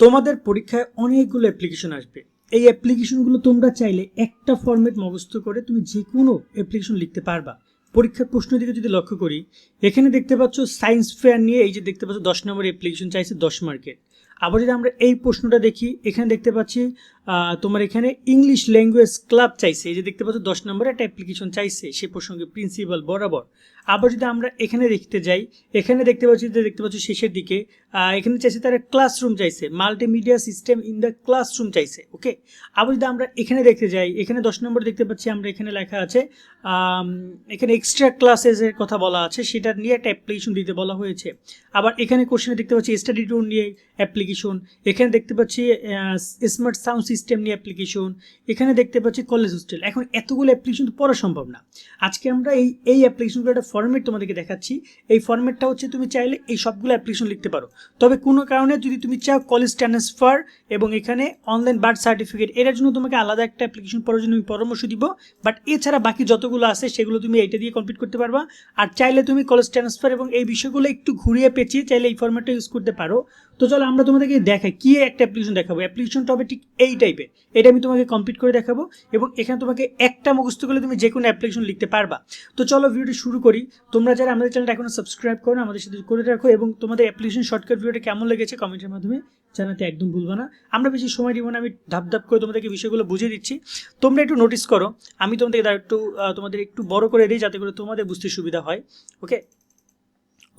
তোমাদের পরীক্ষায় অনেকগুলো অ্যাপ্লিকেশন আসবে। এই অ্যাপ্লিকেশনগুলো তোমরা চাইলে একটা ফর্মেট মুখস্থ করে তুমি যে কোনো অ্যাপ্লিকেশন লিখতে পারবা। পরীক্ষার প্রশ্ন দিকে যদি লক্ষ্য করি, এখানে দেখতে পাচ্ছ সায়েন্স ফেয়ার নিয়ে এই যে দেখতে পাচ্ছ দশ নম্বর অ্যাপ্লিকেশন চাইছে দশ মার্কের আবার যদি আমরা এই প্রশ্নটা দেখি, এখানে দেখতে পাচ্ছি তোমার এখানে ইংলিশ ল্যাঙ্গুয়েজ ক্লাব চাইছে। এই যে দেখতে পাচ্ছ, দশ নম্বরে একটা অ্যাপ্লিকেশন চাইছে সে প্রসঙ্গে প্রিন্সিপাল বরাবর। আবার যদি আমরা এখানে দেখতে যাই, এখানে দেখতে পাচ্ছি যে, দেখতে পাচ্ছি শেষের দিকে এখানে চাইছে তারা ক্লাসরুম চাইছে multimedia system in the classroom চাইছে ওকে আবার যদি আমরা এখানে দেখতে যাই, এখানে দশ নম্বর দেখতে পাচ্ছি আমরা এখানে লেখা আছে এখানে এক্সট্রা ক্লাসেসের কথা বলা আছে, সেটা নিয়ে একটা অ্যাপ্লিকেশন দিতে বলা হয়েছে। আবার এখানে কোশ্চেনে দেখতে পাচ্ছি স্টাডি ট্যুর নিয়ে অ্যাপ্লিকেশন এখানে দেখতে পাচ্ছি স্মার্ট সাউন্ড সিস্টেম নিয়ে অ্যাপ্লিকেশন এখানে দেখতে পাচ্ছি কলেজ হোস্টেল এখন এতগুলো অ্যাপ্লিকেশন তো পড়া সম্ভব না। আজকে আমরা এই এই অ্যাপ্লিকেশনগুলো একটা ফর্মেট তোমাদেরকে দেখাচ্ছি। এই ফর্মেটটা হচ্ছে তুমি চাইলে এই সবগুলো অ্যাপ্লিকেশন লিখতে পারো। তবে কোনো কারণে যদি তুমি চাও কলেজ ট্রান্সফার এবং এখানে অনলাইন বার্থ সার্টিফিকেট এটার জন্য তোমাকে আলাদা একটা অ্যাপ্লিকেশন পড়ার জন্য আমি পরামর্শ দিব। বাট এছাড়া বাকি যতগুলো আছে, সেগুলো তুমি এইটা দিয়ে কমপ্লিট করতে পারবা। আর চাইলে তুমি কলেজ ট্রান্সফার এবং এই বিষয়গুলো একটু ঘুরিয়ে পেঁচিয়ে চাইলে এই ফর্মেটটা ইউজ করতে পারো। তো চলো আমরা তোমাদেরকে দেখাই, কি একটা অ্যাপ্লিকেশন দেখাবো। অ্যাপ্লিকেশনটা হবে ঠিক এই টাইপের এটা আমি তোমাকে কমপ্লিট করে দেখাবো এবং এখানে তোমাকে একটা মুখস্থ করলে তুমি যে কোনো অ্যাপ্লিকেশন লিখতে পারবা। তো চলো ভিডিওটি শুরু করি। তোমরা যারা আমাদের চ্যানেলটা এখনও সাবস্ক্রাইব করো আমাদের সাথে করে রাখো এবং তোমাদের অ্যাপ্লিকেশন শর্টকাট ভিডিওটা কেমন লেগেছে কমেন্টের মাধ্যমে জানাতে একদম ভুলবো না। আমরা বেশি সময় দিব না, আমি ধাপ ধাপ করে তোমাদেরকে বিষয়গুলো বুঝিয়ে দিচ্ছি। তোমরা একটু নোটিস করো, আমি তোমাদেরকে একটু তোমাদের একটু বড় করে দিই যাতে করে তোমাদের বুঝতে সুবিধা হয় ওকে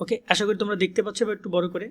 ওকে আশা করি তোমরা দেখতে পাচ্ছ বা একটু বড় করে।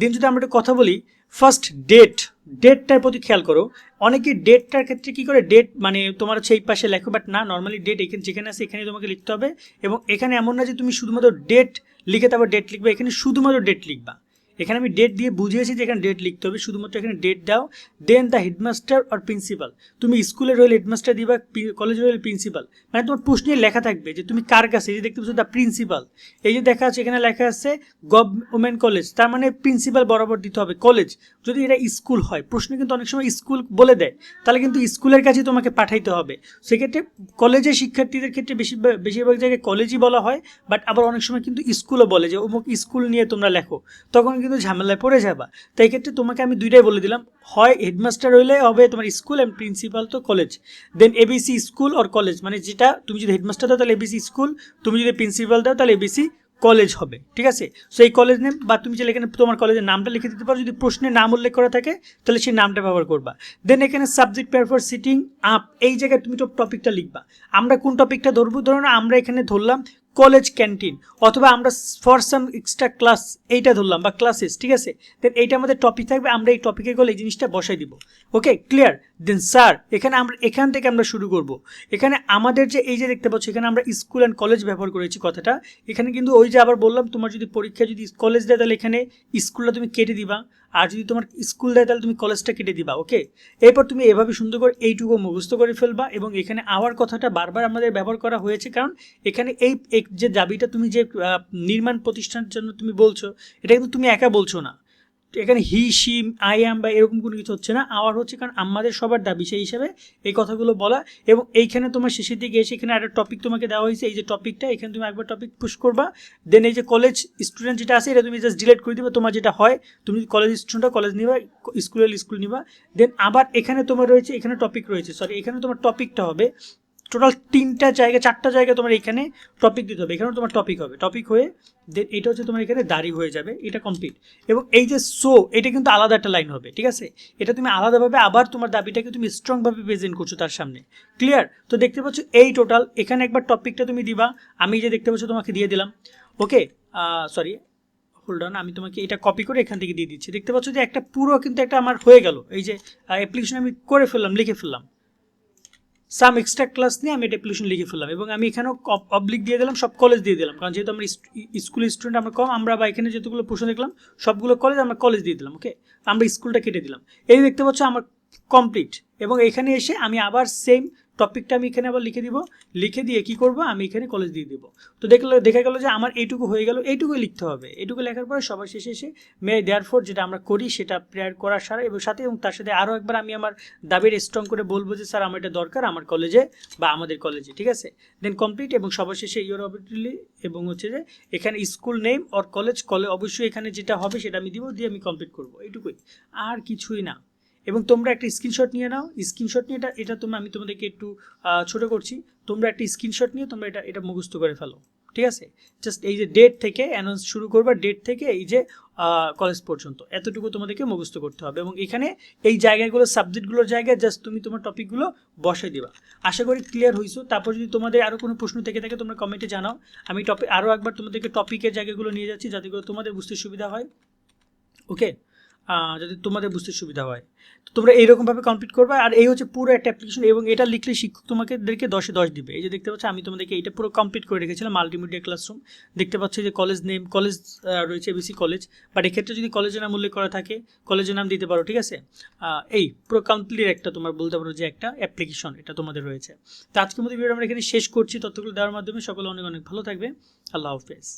দিন যদি আমরা একটু কথা বলি ফার্স্ট ডেট ডেটটার প্রতি খেয়াল করো। অনেকে ডেটটার ক্ষেত্রে কি করে? ডেট মানে তোমার হচ্ছে এই পাশে লেখো বাট না নর্মালি ডেট এখানে যেখানে আছে এখানে তোমাকে লিখতে হবে। এবং এখানে এমন না যে তুমি শুধুমাত্র ডেট লিখে তারপর ডেট লিখবে, এখানে শুধুমাত্র ডেট লিখবা। এখানে আমি ডেট দিয়ে বুঝিয়েছি যে এখানে ডেট লিখতে হবে। শুধুমাত্র এখানে ডেট দাও। দেন দ্য হেডমাস্টার আর প্রিন্সিপাল তুমি স্কুলের হলে হেডমাস্টার দিবা কলেজের হলে প্রিন্সিপাল মানে তোমার প্রশ্নে লেখা থাকবে যে তুমি কার কাছে? এই যে দেখতে পাচ্ছ দ্য প্রিন্সিপাল এই যে দেখা আছে এখানে লেখা আছে গভর্নমেন্ট কলেজ তার মানে প্রিন্সিপাল বরাবর দিতে হবে। কলেজ যদি এটা স্কুল হয়, প্রশ্ন কিন্তু অনেক সময় স্কুল বলে দেয়। তাহলে কিন্তু স্কুলের কাছে তোমাকে পাঠাইতে হবে। সেক্ষেত্রে কলেজের শিক্ষার্থীদের ক্ষেত্রে বেশি বেশিরভাগ জায়গায় কলেজই বলা হয় বাট আবার অনেক সময় কিন্তু স্কুলও বলে যে অমুক স্কুল নিয়ে তোমরা লেখো। তখন কিন্তু ঝামেলায় পড়ে যাবা। তাই ক্ষেত্রে তোমাকে আমি দুইটাই বলে দিলাম। হয় হেডমাস্টার হইলে হবে তোমার স্কুল অ্যান্ড প্রিন্সিপাল তো college then A B C school or college মানে যেটা তুমি যদি হেডমাস্টার দাও তাহলে এবিসি স্কুল তুমি যদি প্রিন্সিপাল দাও তাহলে এবিসি কলেজ হবে। ঠিক আছে? সো এই কলেজ নেম বা তুমি চাইলে এখানে তোমার কলেজের নামটা লিখে দিতে পারো, যদি প্রশ্নে নাম উল্লেখ করা থাকে, তাহলে সেই নামটা ব্যবহার করবা। দেন এখানে subject prayer for setting up এই জায়গায় তুমি তো টপিকটা লিখবা। আমরা কোন টপিকটা ধরবো? ধরো আমরা এখানে ধরলাম কলেজ ক্যান্টিন, অথবা আমরা ফর সাম এক্সট্রা ক্লাস এইটা ধরলাম, বা ক্লাসেস ঠিক আছে? দেন এইটা আমাদের টপিক থাকবে, আমরা এই টপিকে গেলে এই জিনিসটা বসাই দিব। ওকে ক্লিয়ার দেন স্যার এখানে আমরা, এখান থেকে আমরা শুরু করব। এখানে আমাদের যে, এই যে দেখতে পাচ্ছ, এখানে আমরা স্কুল অ্যান্ড কলেজ ব্যবহার করেছি কথাটা। এখানে কিন্তু ওই যে আবার বললাম, তোমার যদি পরীক্ষা যদি কলেজ দেয়, তাহলে এখানে স্কুলটা তুমি কেটে দিবা। আর যদি তোমার স্কুল দেয়, তাহলে তুমি কলেজটা কেটে দিবা ওকে এরপর তুমি এভাবে সুন্দর করে এইটুকু মুখস্থ করে ফেলবা এবং এখানে আওয়ার কথাটা বারবার আমাদের ব্যবহার করা হয়েছে, কারণ এখানে এই যে দাবিটা তুমি যে নির্মাণ প্রতিষ্ঠানের জন্য তুমি বলছো, এটা কিন্তু তুমি একা বলছো না। এখানে হি সি আই অ্যাম বা এরকম কোনো কিছু হচ্ছে না। আওয়ার হচ্ছে কারণ আমাদের সবার দাবি সেই হিসাবে এই কথাগুলো বলা এবং এইখানে তোমার শেষের দিকে এসে এখানে একটা টপিক তোমাকে দেওয়া হয়েছে। এই যে টপিকটা এখানে তুমি একবার টপিক পুশ করবা। দেন এই যে কলেজ স্টুডেন্ট যেটা আছে, এটা তুমি জাস্ট ডিলেট করে দিবে। তোমার যেটা হয়, তুমি কলেজ স্টুডেন্ট কলেজ নিবা স্কুলের স্কুল নিবা। দেন আবার এখানে তোমার রয়েছে, এখানে টপিক রয়েছে। সরি এখানে তোমার টপিকটা হবে। টোটাল তিনটা জায়গা, চারটা জায়গা তোমার এখানে টপিক দিতে হবে। এখানেও তোমার টপিক হবে। টপিক হয়ে দেন এটা হচ্ছে তোমার এখানে দাড়ি হয়ে যাবে। এটা কমপ্লিট এবং এই যে সো এটা কিন্তু আলাদা একটা লাইন হবে, ঠিক আছে? এটা তুমি আলাদাভাবে আবার তোমার দাবিটাকে তুমি স্ট্রংভাবে প্রেজেন্ট করছ তার সামনে। ক্লিয়ার তো দেখতে পাচ্ছ এই টোটাল এখানে একবার টপিকটা তুমি দিবা। আমি যে দেখতে পাচ্ছ তোমাকে দিয়ে দিলাম। ওকে সরি হোল্ড অন আমি তোমাকে এটা কপি করে এখান থেকে দিয়ে দিচ্ছি। দেখতে পাচ্ছ যে একটা পুরো কিন্তু একটা আমার হয়ে গেল। এই যে অ্যাপ্লিকেশন আমি করে ফেললাম, লিখে ফেললাম। সাম এক্সট্রা ক্লাস নিয়ে আমি এটা অ্যাপ্লিকেশন লিখে ফেললাম এবং আমি এখানেও পাবলিক দিয়ে দিলাম, সব কলেজ দিয়ে দিলাম। কারণ যেহেতু আমরা স্কুল স্টুডেন্ট আমরা কম, আমরা বা এখানে যেগুলো প্রশ্ন দেখলাম, সবগুলো কলেজ আমরা কলেজ দিয়ে দিলাম ওকে আমরা স্কুলটা কেটে দিলাম। এই দেখতে পাচ্ছ আমার কমপ্লিট এবং এখানে এসে আমি আবার সেম টপিকটা আমি এখানে আবার লিখে দিব। লিখে দিয়ে কি করব? আমি এখানে কলেজ দিয়ে দিব। তো দেখল, দেখা গেল যে আমার এইটুকু হয়ে গেল, এইটুকুই লিখতে হবে। এইটুকু লেখার পরে সবার শেষে এসে মে দেয়ার ফোর যেটা আমরা করি সেটা প্রেয়ার করার সারা এবং সাথে এবং তার সাথে আরও একবার আমি আমার দাবির স্ট্রং করে বলব যে, স্যার, আমার এটা দরকার আমার কলেজে বা আমাদের কলেজে ঠিক আছে? দেন কমপ্লিট এবং সবার শেষে ইউর অবিটলি এবং হচ্ছে যে, এখানে স্কুল নেম অর কলেজ কলে অবশ্যই এখানে যেটা হবে সেটা আমি দিব, দিয়ে আমি কমপ্লিট করব। এইটুকুই। আর কিছুই না। এবং তোমরা একটা স্ক্রিনশট নিয়ে নাও। স্ক্রিনশট নিয়ে এটা এটা তোমরা, আমি তোমাদেরকে একটু ছোট করছি। তোমরা একটা স্ক্রিনশট নিয়ে তোমরা এটা এটা মুখস্থ করে ফেলো। ঠিক আছে? জাস্ট এই যে ডেট থেকে অ্যানাউন্স শুরু করবা ডেট থেকে এই যে কলেজ পর্যন্ত। এতটুকু তোমাদেরকে মুখস্থ করতে হবে এবং এখানে এই জায়গাগুলো সাবজেক্টগুলোর জায়গায় জাস্ট তুমি তোমার টপিকগুলো বসাই দিবা। আশা করি ক্লিয়ার হয়েছো তারপর যদি তোমাদের আরও কোনো প্রশ্ন থেকে থাকে, তোমরা কমেন্টে জানাও। আমি টপিক আরও একবার তোমাদেরকে টপিকের জায়গাগুলো নিয়ে যাচ্ছি, যাতে করে তোমাদের বুঝতে সুবিধা হয়। ওকে যাতে তোমাদের বুঝতে সুবিধা হয়। তো তোমরা এইরকমভাবে কমপ্লিট করবে আর এই হচ্ছে পুরো একটা অ্যাপ্লিকেশন এবং এটা লিখলে শিক্ষক তোমাকে তোমাদেরকে দশে দশ দিবে। এই যে দেখতে পাচ্ছ, আমি তোমাদেরকে এটা পুরো কমপ্লিট করে রেখেছিলাম মাল্টিমিডিয়া ক্লাসরুম দেখতে পাচ্ছ যে কলেজ নেম কলেজ রয়েছে A B C college but এক্ষেত্রে যদি কলেজের নাম উল্লেখ করা থাকে কলেজের নাম দিতে পারো, ঠিক আছে? এই পুরো কমপ্লিট একটা তোমার বলতে পারো যে একটা অ্যাপ্লিকেশন এটা তোমাদের রয়েছে। তো আজকের মতো ভিডিও আমরা এখানে শেষ করছি। তথ্যগুলো দেওয়ার মাধ্যমে সকলে অনেক অনেক ভালো থাকবে। আল্লাহ হাফেজ।